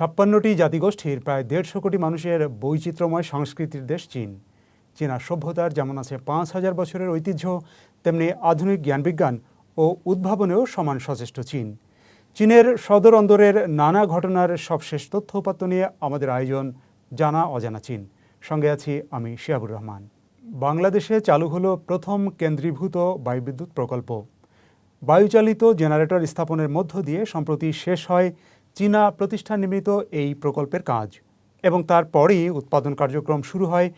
ছাপ্পান্নটি জাতিগোষ্ঠীর প্রায় দেড়শো কোটি মানুষের বৈচিত্র্যময় সংস্কৃতির দেশ চীন। চীনা সভ্যতার যেমন আছে পাঁচ হাজার বছরের ঐতিহ্য, তেমনি আধুনিক জ্ঞানবিজ্ঞান ও উদ্ভাবনেও সমান সচেষ্ট চীন। চীনের সদর অন্দরের নানা ঘটনার সবশেষ তথ্য উপাত্ত নিয়ে আমাদের আয়োজন জানা অজানা চীন। সঙ্গে আছি আমি শিয়াবুর রহমান। বাংলাদেশে চালু হলো প্রথম কেন্দ্রীভূত বায়ুবিদ্যুৎ প্রকল্প। বায়ুচালিত জেনারেটর স্থাপনের মধ্য দিয়ে সম্প্রতি শেষ হয় চীনা প্রতিষ্ঠান নির্মিত এই প্রকল্পের কাজ এবং তারপরেই উৎপাদন কার্যক্রম শুরু হয়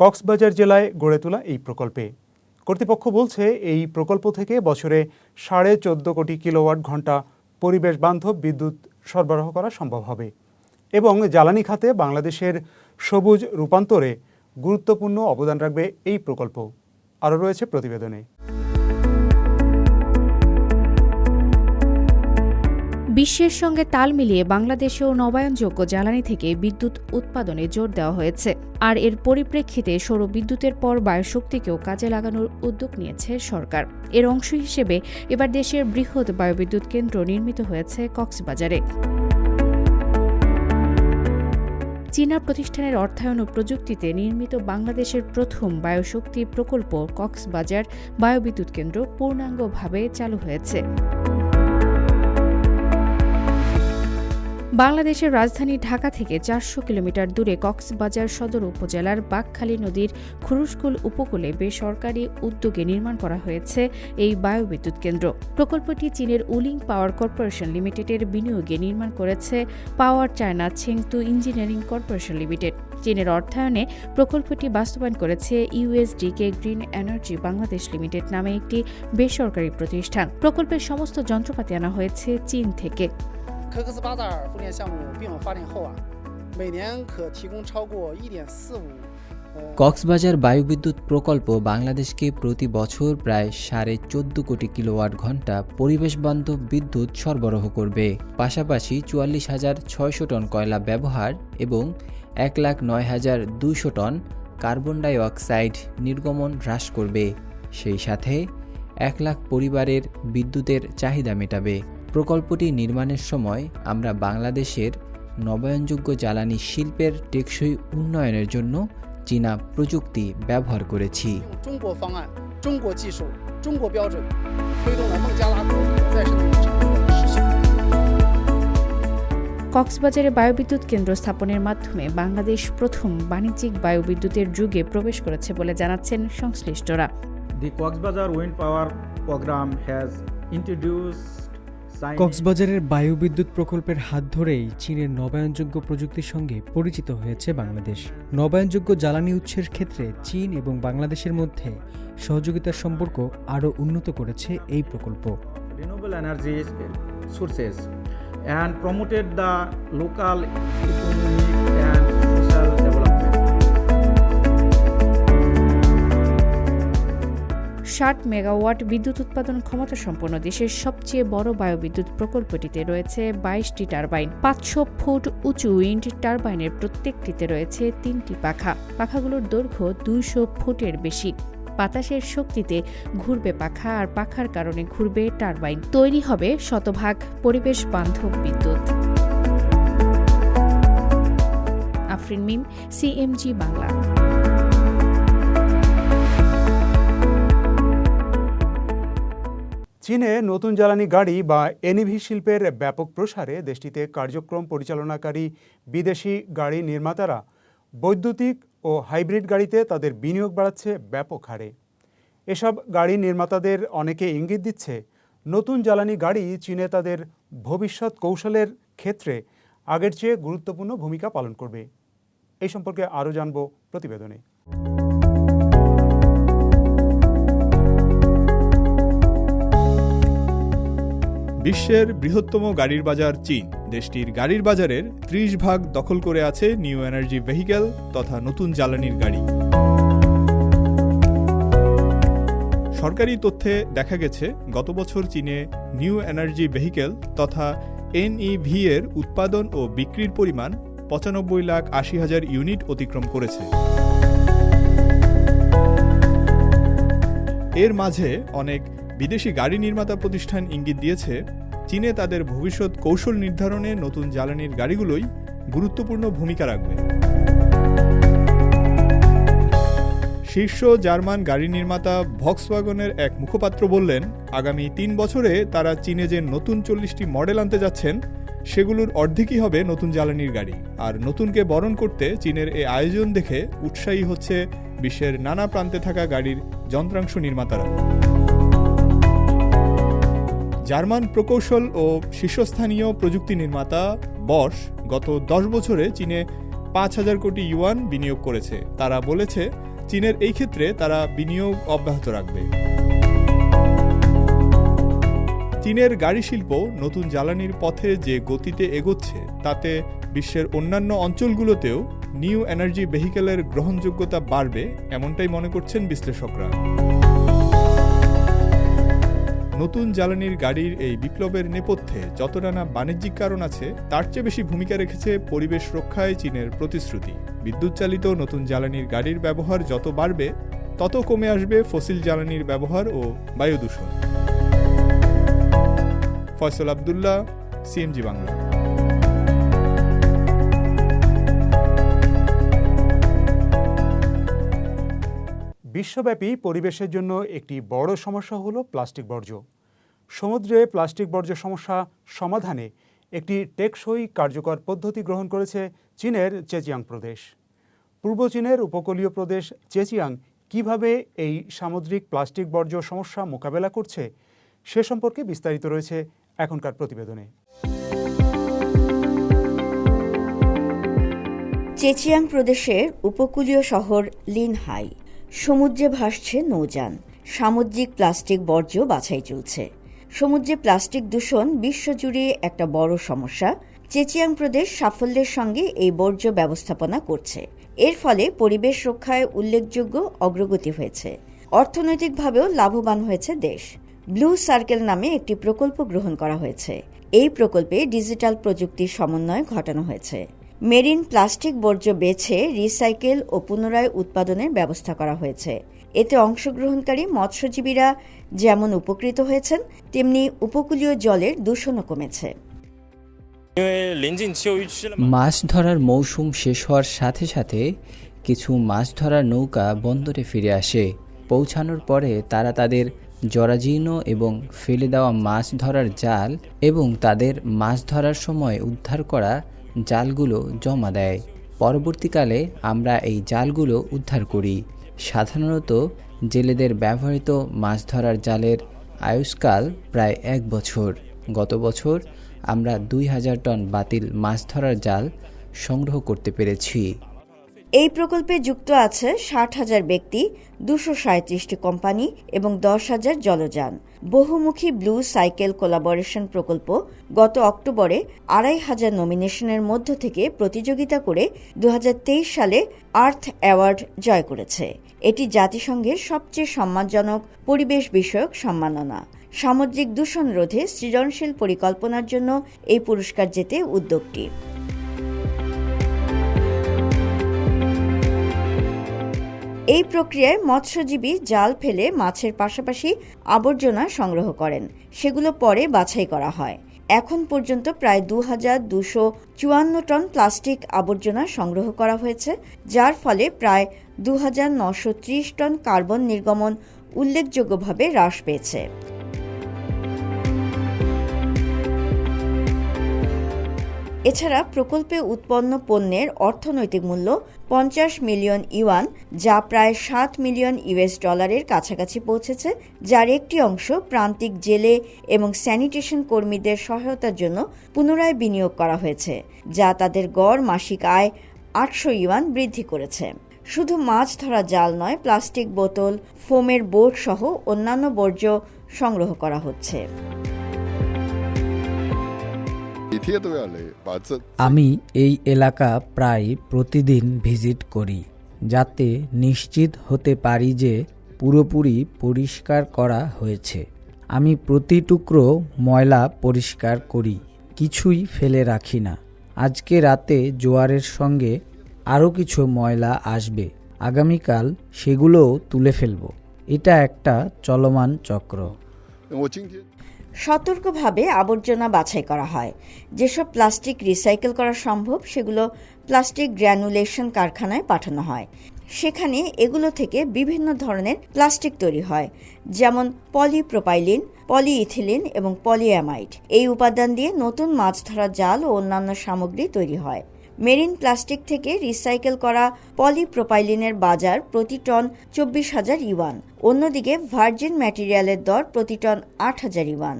কক্সবাজার জেলায় গড়ে তোলা এই প্রকল্পে। কর্তৃপক্ষ বলছে, এই প্রকল্প থেকে বছরে সাড়ে চোদ্দ কোটি কিলোওয়াট ঘণ্টা পরিবেশ বান্ধব বিদ্যুৎ সরবরাহ করা সম্ভব হবে এবং জ্বালানি খাতে বাংলাদেশের সবুজ রূপান্তরে গুরুত্বপূর্ণ অবদান রাখবে এই প্রকল্প। আরও রয়েছে প্রতিবেদনে। বিশ্বের সঙ্গে তাল মিলিয়ে বাংলাদেশেও নবায়নযোগ্য জ্বালানি থেকে বিদ্যুৎ উৎপাদনে জোর দেওয়া হয়েছে। আর এর পরিপ্রেক্ষিতে সৌর বিদ্যুতের পর বায়ুশক্তিকেও কাজে লাগানোর উদ্যোগ নিয়েছে সরকার। এর অংশ হিসেবে এবার দেশের বৃহৎ বায়ুবিদ্যুৎ কেন্দ্র নির্মিত হয়েছে কক্সবাজারে। চীনা প্রতিষ্ঠানের অর্থায়ন ও প্রযুক্তিতে নির্মিত বাংলাদেশের প্রথম বায়ুশক্তি প্রকল্প কক্সবাজার বায়ুবিদ্যুৎ কেন্দ্র পূর্ণাঙ্গভাবে চালু হয়েছে। বাংলাদেশের রাজধানী ঢাকা থেকে চারশো কিলোমিটার দূরে কক্সবাজার সদর উপজেলার বাকখালী নদীর খুরুশকুল উপকূলে বেসরকারি উদ্যোগে নির্মাণ করা হয়েছে এই বায়ুবিদ্যুৎ কেন্দ্র। প্রকল্পটি চীনের উলিং পাওয়ার কর্পোরেশন লিমিটেডের বিনিয়োগে নির্মাণ করেছে power China Chengdu engineering corporation limited. চীনের অর্থায়নে প্রকল্পটি বাস্তবায়ন করেছে ইউএসডিকে গ্রিন এনার্জি বাংলাদেশ লিমিটেড নামে একটি বেসরকারি প্রতিষ্ঠান। প্রকল্পের সমস্ত যন্ত্রপাতি আনা হয়েছে চীন থেকে। 科克斯巴达尔风电项目并网发电后啊，每年可提供超过一点四五。 কক্সবাজার বায়ুবিদ্যুৎ প্রকল্প বাংলাদেশকে প্রতি বছর প্রায় সাড়ে চোদ্দ কোটি কিলোওয়াট ঘন্টা পরিবেশ বান্ধব বিদ্যুৎ সরবরাহ করবে পাশাপাশি চুয়াল্লিশ হাজার ছয়শো টন কয়লা ব্যবহার এবং এক লাখ নয় হাজার দুশো টন কার্বন ডাই অক্সাইড নির্গমন হ্রাস করবে সেই সাথে এক লাখ পরিবারের বিদ্যুতের চাহিদা মেটাবে প্রকল্পটি নির্মাণের সময় আমরা বাংলাদেশের নবায়নযোগ্য জ্বালানি শিল্পের টেকসই উন্নয়নের জন্য চীনা প্রযুক্তি ব্যবহার করেছি। কক্সবাজারে বায়ুবিদ্যুৎ কেন্দ্র স্থাপনের মাধ্যমে বাংলাদেশ প্রথম বাণিজ্যিক বায়ুবিদ্যুতের যুগে প্রবেশ করেছে বলে জানাচ্ছেন সংশ্লিষ্টরা। The Cox's Bazar wind power programme has introduce কক্সবাজারের বায়ুবিদ্যুৎ প্রকল্পের হাত ধরেই চীনের নবায়নযোগ্য প্রযুক্তির সঙ্গে পরিচিত হয়েছে বাংলাদেশ। নবায়নযোগ্য জ্বালানি উৎসের ক্ষেত্রে চীন এবং বাংলাদেশের মধ্যে সহযোগিতার সম্পর্ক আরও উন্নত করেছে এই প্রকল্প। Renewable energy sources and promoted the local economic and social ষাট মেগাওয়াট বিদ্যুৎ উৎপাদন ক্ষমতা সম্পন্ন দেশের সবচেয়ে বড় বায়ুবিদ্যুৎ প্রকল্পটিতে রয়েছে বাইশটি টারবাইন। পাঁচশো ফুট উঁচু উইন্ড টারবাইনের প্রত্যেকটিতে রয়েছে তিনটি পাখা। পাখাগুলোর দৈর্ঘ্য দুইশো ফুটের বেশি। বাতাসের শক্তিতে ঘুরবে পাখা আর পাখার কারণে ঘুরবে টারবাইন। তৈরি হবে শতভাগ পরিবেশ বান্ধব বিদ্যুৎ। আফরিন মিম, সিএমজি বাংলা। চীনে নতুন জ্বালানি গাড়ি বা এনইভি শিল্পের ব্যাপক প্রসারে দেশটিতে কার্যক্রম পরিচালনাকারী বিদেশি গাড়ি নির্মাতারা বৈদ্যুতিক ও হাইব্রিড গাড়িতে তাদের বিনিয়োগ বাড়াচ্ছে ব্যাপক হারে। এসব গাড়ি নির্মাতাদের অনেকে ইঙ্গিত দিচ্ছে, নতুন জ্বালানি গাড়ি চীনে তাদের ভবিষ্যৎ কৌশলের ক্ষেত্রে আগের চেয়ে গুরুত্বপূর্ণ ভূমিকা পালন করবে। এই সম্পর্কে আরও জানব প্রতিবেদনে। বিশ্বের বৃহত্তম গাড়ির বাজার চীন। দেশটির গাড়ির বাজারের ত্রিশ ভাগ দখল করে আছে নিউ এনার্জি ভেহিকেল তথা নতুন জ্বালানির গাড়ি। সরকারি তথ্যে দেখা গেছে, গত বছর চীনে নিউ এনার্জি ভেহিকেল তথা এনইভি এর উৎপাদন ও বিক্রির পরিমাণ পঁচানব্বই লাখ আশি হাজার ইউনিট অতিক্রম করেছে। এর মাঝে অনেক বিদেশি গাড়ি নির্মাতা প্রতিষ্ঠান ইঙ্গিত দিয়েছে, চীনে তাদের ভবিষ্যৎ কৌশল নির্ধারণে নতুন জ্বালানির গাড়িগুলোই গুরুত্বপূর্ণ ভূমিকা রাখবে। শীর্ষ জার্মান গাড়ি নির্মাতা ভক্সওয়াগনের এক মুখপাত্র বললেন, আগামী তিন বছরে তারা চীনে যে নতুন চল্লিশটি মডেল আনতে যাচ্ছেন, সেগুলোর অর্ধেকই হবে নতুন জ্বালানির গাড়ি। আর নতুনকে বরণ করতে চীনের এই আয়োজন দেখে উৎসাহী হচ্ছে বিশ্বের নানা প্রান্তে থাকা গাড়ির যন্ত্রাংশ নির্মাতারা। জার্মান প্রকৌশল ও শীর্ষস্থানীয় প্রযুক্তি নির্মাতা বশ গত দশ বছরে চীনে পাঁচ হাজার কোটি ইউয়ান বিনিয়োগ করেছে। তারা বলেছে, চীনের এই ক্ষেত্রে তারা বিনিয়োগ অব্যাহত রাখবে। চীনের গাড়ি শিল্প নতুন জ্বালানির পথে যে গতিতে এগোচ্ছে, তাতে বিশ্বের অন্যান্য অঞ্চলগুলোতেও নিউ এনার্জি ভেহিকেলের গ্রহণযোগ্যতা বাড়বে, এমনটাই মনে করছেন বিশ্লেষকরা। নতুন জ্বালানির গাড়ির এই বিপ্লবের নেপথ্যে যতটা না বাণিজ্যিক কারণ আছে, তার চেয়ে বেশি ভূমিকা রেখেছে পরিবেশ রক্ষায় চীনের প্রতিশ্রুতি। বিদ্যুৎ চালিত নতুন জ্বালানির গাড়ির ব্যবহার যত বাড়বে, তত কমে আসবে ফসিল জ্বালানির ব্যবহার ও বায়ু দূষণ ফয়সল আবদুল্লাহ, সিএমজি বাংলা। বিশ্বব্যাপী পরিবেশের জন্য একটি বড় সমস্যা হলো প্লাস্টিক বর্জ্য। সমুদ্রে প্লাস্টিক বর্জ্য সমস্যা সমাধানে একটি টেকসই কার্যকর পদ্ধতি গ্রহণ করেছে চীনের চেচিয়াং প্রদেশ। পূর্ব চীনের উপকূলীয় প্রদেশ চেচিয়াং কীভাবে এই সামুদ্রিক প্লাস্টিক বর্জ্য সমস্যা মোকাবেলা করছে, সে সম্পর্কে বিস্তারিত রয়েছে এখনকার প্রতিবেদনে। চেচিয়াং প্রদেশের উপকূলীয় শহর লিনহাই। সমুদ্রে ভাসছে নৌযান। সামুদ্রিক প্লাস্টিক বর্জ্য বাছাই চলছে। সমুদ্রে প্লাস্টিক দূষণ বিশ্বজুড়ে একটা বড় সমস্যা। চেচিয়াং প্রদেশ সাফল্যের সঙ্গে এই বর্জ্য ব্যবস্থাপনা করছে। এর ফলে পরিবেশ রক্ষায় উল্লেখযোগ্য অগ্রগতি হয়েছে। অর্থনৈতিকভাবেও লাভবান হয়েছে দেশ। ব্লু সার্কেল নামে একটি প্রকল্প গ্রহণ করা হয়েছে। এই প্রকল্পে ডিজিটাল প্রযুক্তির সমন্বয় ঘটানো হয়েছে। মেরিন প্লাস্টিক বর্জ্য বেছে, রিসাইকেল ও পুনরায় উৎপাদনের ব্যবস্থা করা হয়েছে। এতে অংশগ্রহণকারী মৎস্যজীবীরা যেমন উপকৃত হয়েছেন, তেমনি উপকূলীয় জলের দূষণও কমেছে। মাছ ধরার মৌসুম শেষ হওয়ার সাথে সাথে কিছু মাছ ধরার নৌকা বন্দরে ফিরে আসে। পৌঁছানোর পরে তারা তাদের জরাজীর্ণ এবং ফেলে দেওয়া মাছ ধরার জাল এবং তাদের মাছ ধরার সময় উদ্ধার করা জালগুলো জমা দেয়। পরবর্তীকালে আমরা এই জালগুলো উদ্ধার করি। সাধারণত জেলেদের ব্যবহৃত মাছ ধরার জালের আয়ুষ্কাল প্রায় এক বছর। গত বছর আমরা দুই হাজার টন বাতিল মাছ ধরার জাল সংগ্রহ করতে পেরেছি। এই প্রকল্পে যুক্ত আছে ষাট হাজার ব্যক্তি, দুশো সাঁত্রিশটি কোম্পানি এবং দশ হাজার জলযান। বহুমুখী ব্লু সাইকেল কোলাবোরেশন প্রকল্প গত অক্টোবরে আড়াই হাজার নমিনেশনের মধ্য থেকে প্রতিযোগিতা করে দু হাজার তেইশ সালে আর্থ অ্যাওয়ার্ড জয় করেছে। এটি জাতিসংঘের সবচেয়ে সম্মানজনক পরিবেশ বিষয়ক সম্মাননা। সামুদ্রিক দূষণ রোধে সৃজনশীল পরিকল্পনার জন্য এই পুরস্কার জেতে উদ্যোগটি। এই প্রক্রিয়ায় মৎস্যজীবী জাল ফেলে মাছের পাশাপাশি আবর্জনা সংগ্রহ করেন। সেগুলো পরে বাছাই করা হয়। এখন পর্যন্ত প্রায় দু হাজার দুশো চুয়ান্ন টন প্লাস্টিক আবর্জনা সংগ্রহ করা হয়েছে, যার ফলে প্রায় দু হাজার নশো ত্রিশ টন কার্বন নির্গমন উল্লেখযোগ্যভাবে হ্রাস পেয়েছে। এছাড়া প্রকল্পে উৎপন্ন পণ্যের অর্থনৈতিক মূল্য পঞ্চাশ মিলিয়ন ইউয়ান, যা প্রায় সাত মিলিয়ন ইউএস ডলারের কাছাকাছি পৌঁছেছে, যার একটি অংশ প্রান্তিক জেলে এবং স্যানিটেশন কর্মীদের সহায়তার জন্য পুনরায় বিনিয়োগ করা হয়েছে, যা তাদের গড় মাসিক আয় আটশো ইউয়ান বৃদ্ধি করেছে। শুধু মাছ ধরা জাল নয়, প্লাস্টিক বোতল, ফোমের বোর্ড সহ অন্যান্য বর্জ্য সংগ্রহ করা হচ্ছে। আমি এই এলাকা প্রায় প্রতিদিন ভিজিট করি যাতে নিশ্চিত হতে পারি যে পুরোপুরি পরিষ্কার করা হয়েছে। আমি প্রতি টুকরো ময়লা পরিষ্কার করি কিছুই ফেলে রাখি না। আজকে রাতে জোয়ারের সঙ্গে আরও কিছু ময়লা আসবে আগামীকাল সেগুলোও তুলে ফেলব। এটা একটা চলমান চক্র। সতর্কভাবে আবর্জনা বাছাই করা হয়। যেসব প্লাস্টিক রিসাইকেল করা সম্ভব, সেগুলো প্লাস্টিক গ্র্যানুলেশন কারখানায় পাঠানো হয়। সেখানে এগুলো থেকে বিভিন্ন ধরনের প্লাস্টিক তৈরি হয়, যেমন পলিপ্রোপাইলিন, পলিইথিলিন এবং পলিঅ্যামাইড এই উপাদান দিয়ে নতুন মাছ ধরা জাল ও অন্যান্য সামগ্রী তৈরি হয়। মেরিন প্লাস্টিক থেকে রিসাইকেল করা পলিপ্রোপাইলিনের বাজার প্রতি টন চব্বিশ হাজার ইউয়ান। অন্যদিকে ভার্জিন ম্যাটেরিয়ালের দর প্রতি টন আট হাজার ইউয়ান।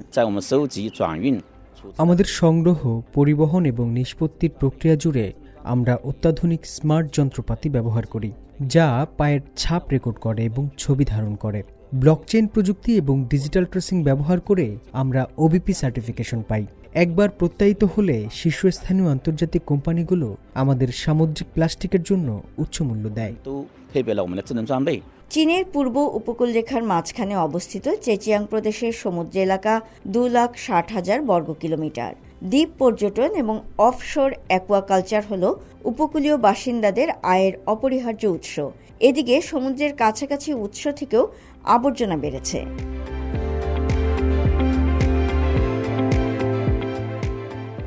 আমাদের সংগ্রহ পরিবহন এবং নিষ্পত্তির প্রক্রিয়া জুড়ে আমরা অত্যাধুনিক স্মার্ট যন্ত্রপাতি ব্যবহার করি যা পায়ের ছাপ রেকর্ড করে এবং ছবি ধারণ করে। ব্লকচেইন প্রযুক্তি এবং ডিজিটাল ট্রেসিং ব্যবহার করে আমরা ওবিপি সার্টিফিকেশন পাই। একবার প্রত্যায়িত হলে শীর্ষস্থানীয় আন্তর্জাতিক কোম্পানিগুলো আমাদের সামুদ্রিক প্লাস্টিকের জন্য উচ্চ মূল্য দেয়। চীনের পূর্ব উপকূল রেখার মাঝখানে অবস্থিত চেচিয়াং প্রদেশের সমুদ্র এলাকা দু লাখ ষাট হাজার বর্গ কিলোমিটার। দ্বীপ পর্যটন এবং অফশোর অ্যাকোয়াকালচার হল উপকূলীয় বাসিন্দাদের আয়ের অপরিহার্য উৎস। এদিকে সমুদ্রের কাছাকাছি উৎস থেকেও আবর্জনা বেড়েছে।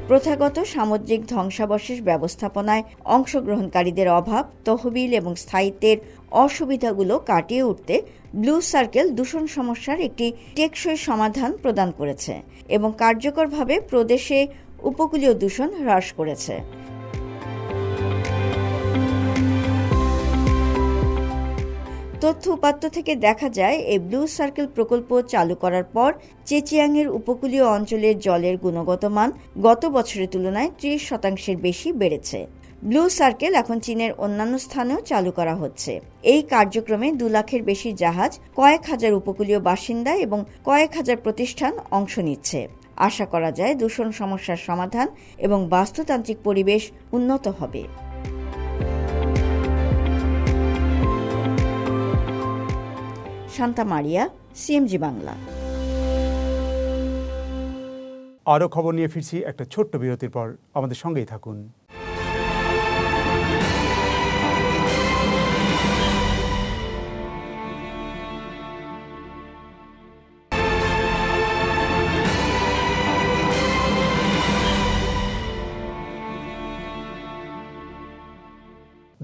প্রথাগত সামুদ্রিক ধ্বংসাবশেষ ব্যবস্থাপনায় অংশগ্রহণকারীদের অভাব, তহবিল এবং স্থায়িত্বের অসুবিধাগুলো কাটিয়ে উঠতে ব্লু সার্কেল দূষণ সমস্যার একটি টেকসই সমাধান প্রদান করেছে এবং কার্যকরভাবে প্রদেশে উপকূলীয় দূষণ হ্রাস করেছে। তথ্য উপাত্ত থেকে দেখা যায়, এই ব্লু সার্কেল প্রকল্প চালু করার পর চেচিয়াংয়ের উপকূলীয় অঞ্চলের জলের গুণগত মান গত বছরের তুলনায় ত্রিশ শতাংশের বেশি বেড়েছে। ব্লু সার্কেল এখন চীনের অন্যান্য স্থানেও চালু করা হচ্ছে। এই কার্যক্রমে দু লাখের বেশি জাহাজ, কয়েক হাজার উপকূলীয় বাসিন্দা এবং কয়েক হাজার প্রতিষ্ঠান অংশ নিচ্ছে। আশা করা যায় দূষণ সমস্যার সমাধান এবং বাস্তুতান্ত্রিক পরিবেশ উন্নত হবে। শান্তা মারিয়া সিএমজি বাংলা। আরও খবর নিয়ে ফিরছি একটা ছোট্ট বিরতির পর। আমাদের সঙ্গেই থাকুন।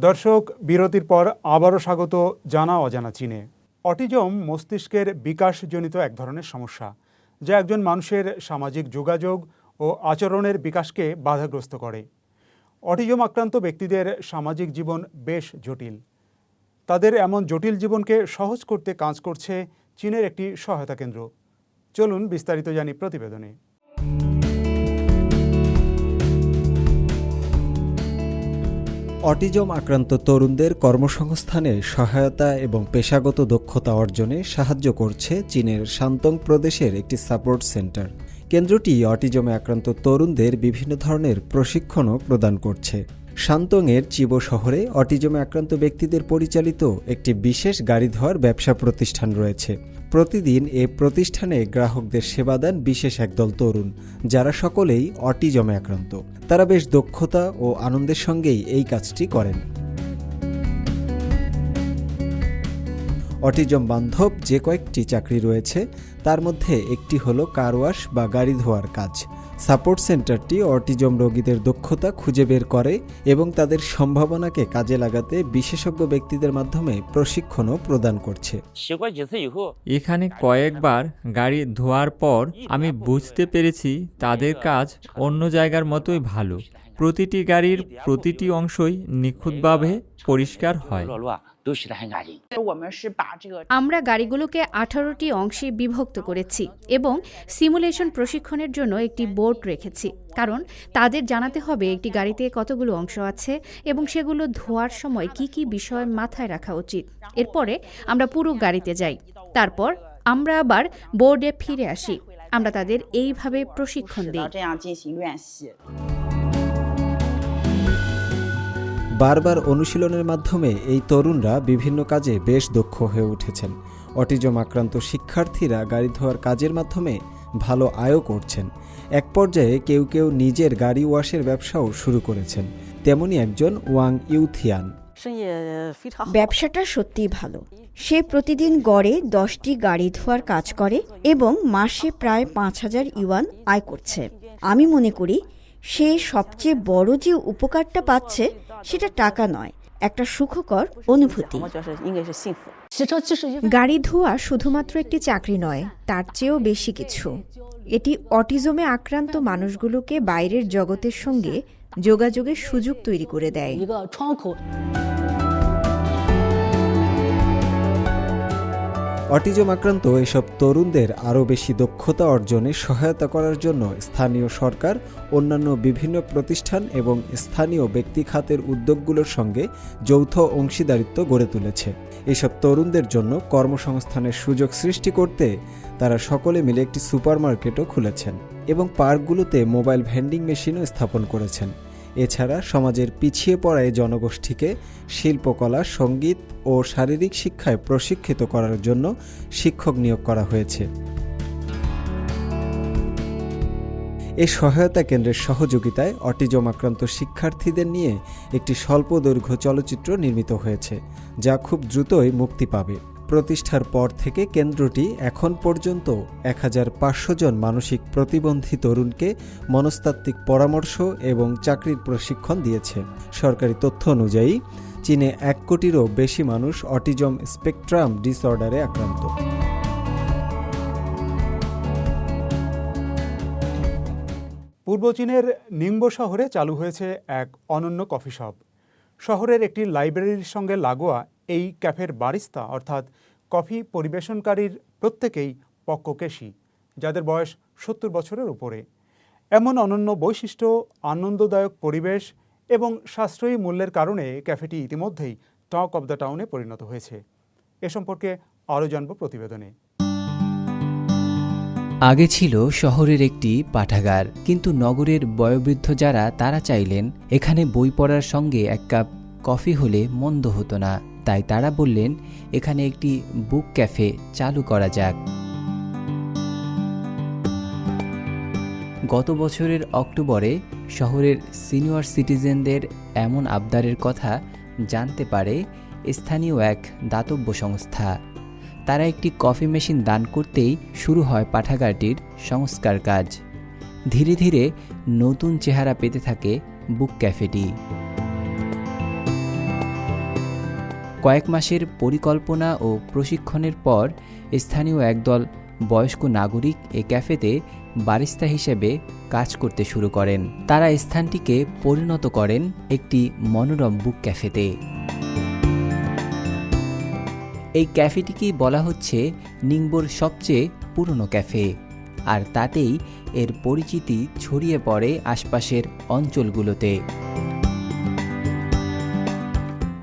দর্শক, বিরতির পর আবারও স্বাগত জানা অজানা চীনে। অটিজম মস্তিষ্কের বিকাশজনিত এক ধরনের সমস্যা, যা একজন মানুষের সামাজিক যোগাযোগ ও আচরণের বিকাশকে বাধাগ্রস্ত করে। অটিজম আক্রান্ত ব্যক্তিদের সামাজিক জীবন বেশ জটিল। তাদের এমন জটিল জীবনকে সহজ করতে কাজ করছে চীনের একটি সহায়তা কেন্দ্র। চলুন বিস্তারিত জানি প্রতিবেদনে। অটিজম আক্রান্ত তরুণদের কর্মসংস্থানে সহায়তা এবং পেশাগত দক্ষতা অর্জনে সাহায্য করছে চীনের শান্তং প্রদেশের একটি সাপোর্ট সেন্টার। কেন্দ্রটি অটিজমে আক্রান্ত তরুণদের বিভিন্ন ধরনের প্রশিক্ষণও প্রদান করছে। শান্তংয়ের চিবো শহরে অটিজমে আক্রান্ত ব্যক্তিদের পরিচালিত একটি বিশেষ গাড়ি ধোয়ার ব্যবসা প্রতিষ্ঠান রয়েছে। প্রতিদিন এ প্রতিষ্ঠানে গ্রাহকদের সেবা দেন বিশেষ একদল তরুণ, যারা সকলেই অটিজমে আক্রান্ত। তারা বেশ দক্ষতা ও আনন্দের সঙ্গেই এই কাজটি করেন। অটিজম বান্ধব যে কয়েকটি চাকরি রয়েছে, তার মধ্যে একটি হলো কারওয়াশ বা গাড়ি ধোয়ার কাজ। সাপোর্ট সেন্টারটি অটিজম রোগীদের দক্ষতা খুঁজে বের করে এবং তাদের সম্ভাবনাকে কাজে লাগাতে বিশেষজ্ঞ ব্যক্তিদের মাধ্যমে প্রশিক্ষণও প্রদান করছে। এখানে কয়েকবার গাড়ি ধোয়ার পর আমি বুঝতে পেরেছি তাদের কাজ অন্য জায়গার মতোই ভালো। প্রতিটি গাড়ির প্রতিটি অংশই নিখুঁতভাবে পরিষ্কার হয়। আমরা গাড়িগুলোকে আঠারোটি অংশে বিভক্ত করেছি এবং সিমুলেশন প্রশিক্ষণের জন্য একটি বোর্ড রেখেছি, কারণ তাদের জানাতে হবে একটি গাড়িতে কতগুলো অংশ আছে এবং সেগুলো ধোয়ার সময় কি কি বিষয় মাথায় রাখা উচিত। এরপরে আমরা পুরো গাড়িতে যাই। তারপর আমরা আবার বোর্ডে ফিরে আসি। আমরা তাদের এইভাবে প্রশিক্ষণ দিই। বারবার অনুশীলনের মাধ্যমে এই তরুণরা বিভিন্ন কাজে বেশ দক্ষ হয়ে উঠেছেন। অটিজম আক্রান্ত শিক্ষার্থীরা গাড়ি ধোয়ার কাজের মাধ্যমে ভালো আয়ও করছেন। এক পর্যায়ে কেউ কেউ নিজের গাড়ি ওয়াশের ব্যবসাও শুরু করেছেন। তেমনি একজন ওয়াং ইউথিয়ান। ব্যবসাটা সত্যিই ভালো। সে প্রতিদিন গড়ে দশটি গাড়ি ধোয়ার কাজ করে এবং মাসে প্রায় পাঁচ হাজার ইউয়ান আয় করছে। আমি মনে করি সে সবচেয়ে বড় যে উপকারটা পাচ্ছে সেটা টাকা নয়, একটা সুখকর অনুভূতি। গাড়ি ধোয়া শুধুমাত্র একটি চাকরি নয়, তার চেয়েও বেশি কিছু। এটি অটিজমে আক্রান্ত মানুষগুলোকে বাইরের জগতের সঙ্গে যোগাযোগের সুযোগ তৈরি করে দেয়। অটিজম আক্রান্ত এসব তরুণদের আরও বেশি দক্ষতা অর্জনে সহায়তা করার জন্য স্থানীয় সরকার, অন্যান্য বিভিন্ন প্রতিষ্ঠান এবং স্থানীয় ব্যক্তি খাতের উদ্যোগগুলোর সঙ্গে যৌথ অংশীদারিত্ব গড়ে তুলেছে। এসব তরুণদের জন্য কর্মসংস্থানের সুযোগ সৃষ্টি করতে তারা সকলে মিলে একটি সুপারমার্কেটও খুলেছেন এবং পার্কগুলোতে মোবাইল ভেন্ডিং মেশিনও স্থাপন করেছেন। এছাড়া সমাজের পিছিয়ে পড়া এই জনগোষ্ঠীকে শিল্পকলা, সংগীত ও শারীরিক শিক্ষায় প্রশিক্ষিত করার জন্য শিক্ষক নিয়োগ করা হয়েছে। এই সহায়তা কেন্দ্রের সহযোগিতায় অটিজম আক্রান্ত শিক্ষার্থীদের নিয়ে একটি স্বল্প দৈর্ঘ্য চলচ্চিত্র নির্মিত হয়েছে, যা খুব দ্রুতই মুক্তি পাবে। প্রতিষ্ঠার পর থেকে কেন্দ্রটি এখন পর্যন্ত এক হাজার পাঁচশো জন মানসিক প্রতিবন্ধী তরুণকে মনস্তাত্ত্বিক পরামর্শ এবং চাকরির প্রশিক্ষণ দিয়েছে। সরকারি তথ্য অনুযায়ী, চীনে এক কোটিরও বেশি মানুষ অটিজম স্পেকট্রাম ডিসঅর্ডারে আক্রান্ত। পূর্ব চীনের নিংবো শহরে চালু হয়েছে এক অনন্য কফি শপ। শহরের একটি লাইব্রেরির সঙ্গে লাগোয়া এই ক্যাফের বারিস্তা, অর্থাৎ কফি পরিবেশনকারীর প্রত্যেকেই পক্ককেশী, যাদের বয়স সত্তর বছরের উপরে। এমন অনন্য বৈশিষ্ট্য, আনন্দদায়ক পরিবেশ এবং সাশ্রয়ী মূল্যের কারণে ক্যাফেটি ইতিমধ্যেই টক অব দ্য টাউনে পরিণত হয়েছে। এ সম্পর্কে আরও জানব প্রতিবেদনে। আগে ছিল শহরের একটি পাঠাগার, কিন্তু নগরের বয়োবৃদ্ধ যারা, তারা চাইলেন এখানে বই পড়ার সঙ্গে এক কাপ কফি হলে মন্দ হতো না। তাই তারা বললেন, এখানে একটি বুক ক্যাফে চালু করা যাক। গত বছরের অক্টোবরে শহরের সিনিয়র সিটিজেনদের এমন আবদারের কথা জানতে পারে স্থানীয় এক দাতব্য সংস্থা। তারা একটি কফি মেশিন দান করতেই শুরু হয় পাঠাগারটির সংস্কার কাজ। ধীরে ধীরে নতুন চেহারা পেতে থাকে বুক ক্যাফেটি। কয়েক মাসের পরিকল্পনা ও প্রশিক্ষণের পর স্থানীয় একদল বয়স্ক নাগরিক এ ক্যাফেতে বারিস্তা হিসেবে কাজ করতে শুরু করেন। তারা স্থানটিকে পরিণত করেন একটি মনোরম বুক ক্যাফেতে। এই ক্যাফেটিকেই বলা হচ্ছে নিংবোর সবচেয়ে পুরনো ক্যাফে। আর তাতেই এর পরিচিতি ছড়িয়ে পড়ে আশপাশের অঞ্চলগুলোতে।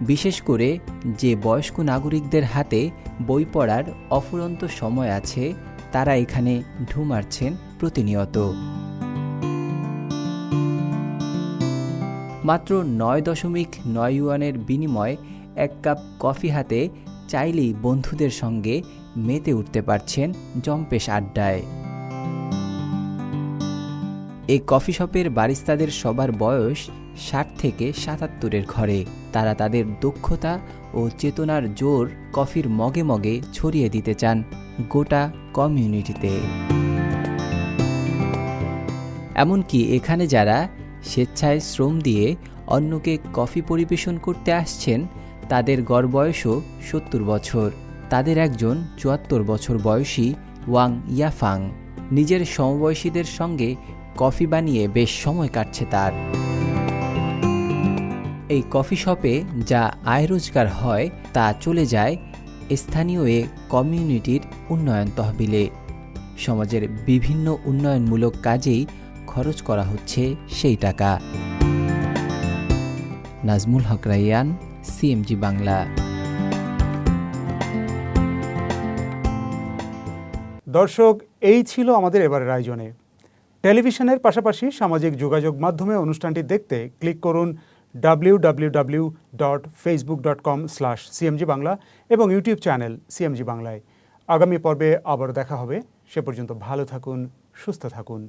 বিশেষ করে যে বয়স্ক নাগরিকদের হাতে বই পড়ার অফুরন্ত সময় আছে, তারা এখানে ঢু মারছেন প্রতিনিয়ত। মাত্র নয় দশমিক নয় ইউয়ানের বিনিময়ে এক কাপ কফি হাতে চাইলেই বন্ধুদের সঙ্গে মেতে উঠতে পারছেন জম্পেশ আড্ডায়। এই কফি শপের বারিস্তাদের সবার বয়স ষাট থেকে সাতাত্তরের ঘরে। তারা তাদের দক্ষতা ও চেতনার জোর কফির মগে মগে ছড়িয়ে দিতে চান গোটা কমিউনিটিতে। এমনকি এখানে যারা স্বেচ্ছায় শ্রম দিয়ে অন্যকে কফি পরিবেশন করতে আসছেন, তাদের গড় বয়সও সত্তর বছর। তাদের একজন চুয়াত্তর বছর বয়সী ওয়াং ইয়াফাং নিজের সমবয়সীদের সঙ্গে কফি বানিয়ে বেশ সময় কাটছে তার। এই কফি শপে যা আয় রোজগার হয়, তা চলে যায় স্থানীয় এ কমিউনিটির উন্নয়ন তহবিলে। সমাজের বিভিন্ন উন্নয়নমূলক কাজেই খরচ করা হচ্ছে সেই টাকা। নাজমুল হক রাইয়ান, সিএমজি বাংলা। দর্শক, এই ছিল আমাদের এবারের আয়োজনে। টেলিভিশনের পাশাপাশি সামাজিক যোগাযোগ মাধ্যমে অনুষ্ঠানটি দেখতে ক্লিক করুন W dot Facebook dot com slash CMG Bangla এবং ইউটিউব চ্যানেল সিএমজি বাংলায় আগামী পর্বে আবার দেখা হবে। সে পর্যন্ত ভালো থাকুন, সুস্থ থাকুন।